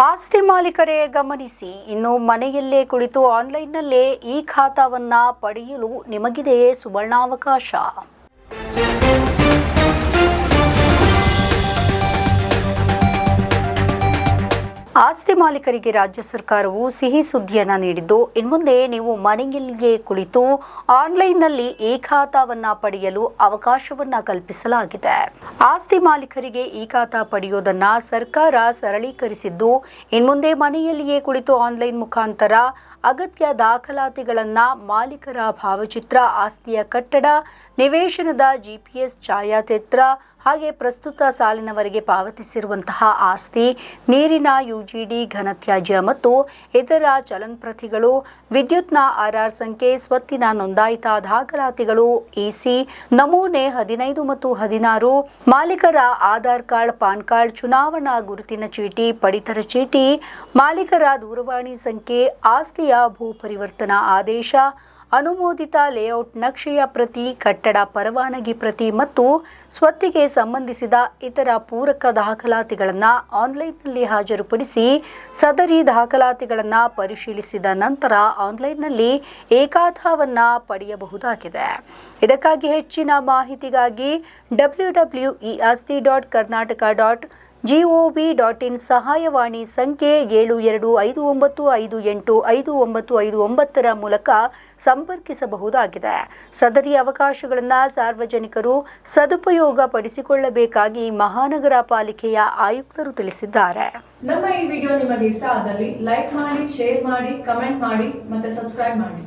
ಆಸ್ತಿ ಮಾಲೀಕರೇ ಗಮನಿಸಿ ಇನ್ನು ಮನೆಯಲ್ಲೇ ಕುಳಿತು ಆನ್ಲೈನ್ನಲ್ಲೇ ಈ ಖಾತಾವನ್ನ ಪಡೆಯಲು ನಿಮಗಿದೆಯೇ ಸುವರ್ಣಾವಕಾಶ? ಆಸ್ತಿ ಮಾಲೀಕರಿಗೆ ರಾಜ್ಯ ಸರ್ಕಾರವು ಸಿಹಿ ಸುದ್ದಿಯನ್ನು ನೀಡಿದ್ದು, ಇನ್ಮುಂದೆ ನೀವು ಮನೆಯಲ್ಲಿಯೇ ಕುಳಿತು ಆನ್ಲೈನ್ನಲ್ಲಿ ಈ ಖಾತಾವನ್ನು ಪಡೆಯಲು ಅವಕಾಶವನ್ನ ಕಲ್ಪಿಸಲಾಗಿದೆ. ಆಸ್ತಿ ಮಾಲೀಕರಿಗೆ ಈ ಖಾತಾ ಪಡೆಯುವುದನ್ನ ಸರ್ಕಾರ ಸರಳೀಕರಿಸಿದ್ದು, ಇನ್ಮುಂದೆ ಮನೆಯಲ್ಲಿಯೇ ಕುಳಿತು ಆನ್ಲೈನ್ ಮುಖಾಂತರ ಅಗತ್ಯ ದಾಖಲಾತಿಗಳನ್ನ ಮಾಲೀಕರ ಭಾವಚಿತ್ರ, ಆಸ್ತಿಯ ಕಟ್ಟಡ, ನಿವೇಶನದ ಜಿಪಿಎಸ್ ಛಾಯಾಚಿತ್ರ ಹಾಗೆ ಪ್ರಸ್ತುತ ಸಾಲಿನವರೆಗೆ ಪಾವತಿಸಿರುವಂತಹ ಆಸ್ತಿ, ನೀರಿನ ಯುಜಿಡಿ ಘನತ್ಯಾಜ್ಯ ಮತ್ತು ಇತರ ಚಲನ್ ಪ್ರತಿಗಳು ವಿದ್ಯುತ್ನ ಆರ್ಆರ್ ಸಂಖ್ಯೆ, ಸ್ವತ್ತಿನ ನೋಂದಾಯಿತ ದಾಖಲಾತಿಗಳು ಇಸಿ ನಮೂನೆ ಹದಿನೈದು ಮತ್ತು ಹದಿನಾರು, ಮಾಲೀಕರ ಆಧಾರ್ ಕಾರ್ಡ್, ಪಾನ್ ಕಾರ್ಡ್, ಚುನಾವಣಾ ಗುರುತಿನ ಚೀಟಿ, ಪಡಿತರ ಚೀಟಿ, ಮಾಲೀಕರ ದೂರವಾಣಿ ಸಂಖ್ಯೆ, ಆಸ್ತಿಯ ಭೂ ಪರಿವರ್ತನಾ ಆದೇಶ ಅನುಮೋದಿತ ಲೇಔಟ್ ನಕ್ಷೆಯ ಪ್ರತಿ, ಕಟ್ಟಡ ಪರವಾನಗಿ ಪ್ರತಿ ಮತ್ತು ಸ್ವತ್ತಿಗೆ ಸಂಬಂಧಿಸಿದ ಇತರ ಪೂರಕ ದಾಖಲಾತಿಗಳನ್ನು ಆನ್ಲೈನ್ನಲ್ಲಿ ಹಾಜರುಪಡಿಸಿ ಸದರಿ ದಾಖಲಾತಿಗಳನ್ನು ಪರಿಶೀಲಿಸಿದ ನಂತರ ಆನ್ಲೈನ್ನಲ್ಲಿ ಏಕಾಧಾವನ್ನು ಪಡೆಯಬಹುದಾಗಿದೆ. ಇದಕ್ಕಾಗಿ ಹೆಚ್ಚಿನ ಮಾಹಿತಿಗಾಗಿ W W E Aasthi dot Karnataka dot GOV dot in ಸಹಾಯವಾಣಿ ಸಂಖ್ಯೆ ಏಳು ಎರಡು ಐದು ಒಂಬತ್ತು ಐದು ಎಂಟು ಐದು ಒಂಬತ್ತು ಐದು ಒಂಬತ್ತರ ಮೂಲಕ ಸಂಪರ್ಕಿಸಬಹುದಾಗಿದೆ. ಸದರಿ ಅವಕಾಶಗಳನ್ನು ಸಾರ್ವಜನಿಕರು ಸದುಪಯೋಗ ಪಡಿಸಿಕೊಳ್ಳಬೇಕಾಗಿ ಮಹಾನಗರ ಪಾಲಿಕೆಯ ಆಯುಕ್ತರು ತಿಳಿಸಿದ್ದಾರೆ. ನಮ್ಮ ಈ ವಿಡಿಯೋ ನಿಮಗೆ ಇಷ್ಟ ಆದಲ್ಲಿ ಲೈಕ್ ಮಾಡಿ, ಶೇರ್ ಮಾಡಿ, ಕಮೆಂಟ್ ಮಾಡಿ ಮತ್ತೆ ಸಬ್ಸ್ಕ್ರೈಬ್ ಮಾಡಿ.